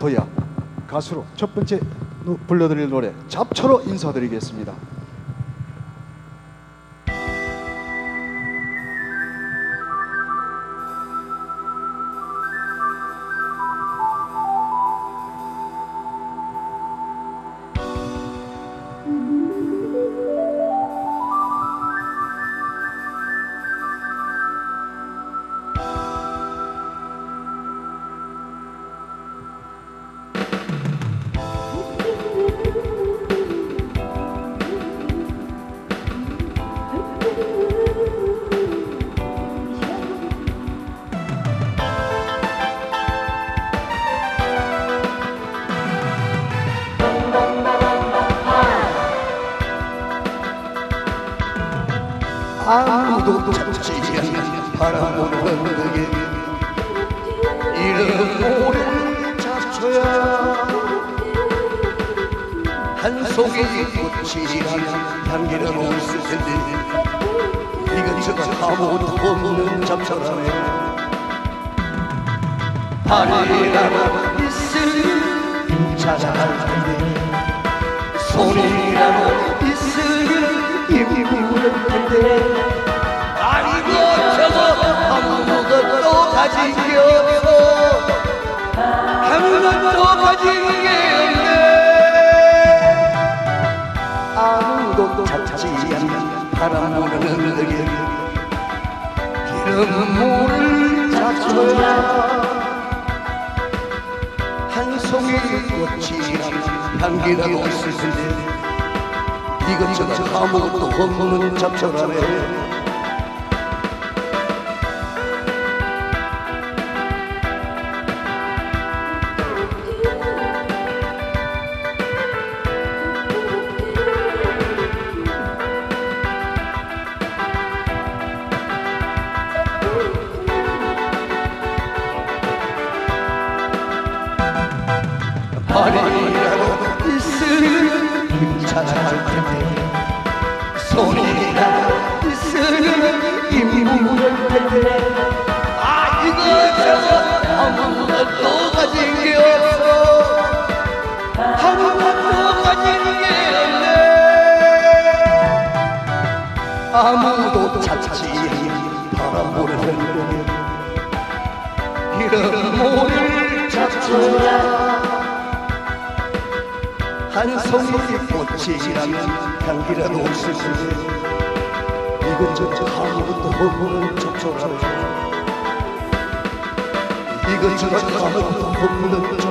더야 가수로 첫 번째 노- 불러드릴 노래 잡초로 인사드리겠습니다. 아무도 찾지 않는 바라보는 너에게 이름 모를 잡초야 한 송이 꽃이란 향기는 없을 텐데 이것저것 아무것도 없는 잡초라네 발이라도 있으니 찾아갈 텐데 힘이 부를 텐데 아니고 저거 아무것도 가진 게 없어 아무것도 가진 게 없네. 아무도 찾지 않는 너에게 이름 모를 잡초야. 한 송이 꽃이란 향기라도 있을 텐데 이것저것 아무것도 없는 잡초라네 찾아갈 텐데. 손이라도 있으니 힘부를 텐데 아 이거 저거 아무것도 가진 게 없어. 아무것도 가진 게 없네. 아무도 찾지 바라보는 이름 모를 잡초야 한 송이 꽃이라면 향기라도 없을 텐데 이것저것 아무것도 없는 잡초라네 이것저것 아무것도 없는 잡초라네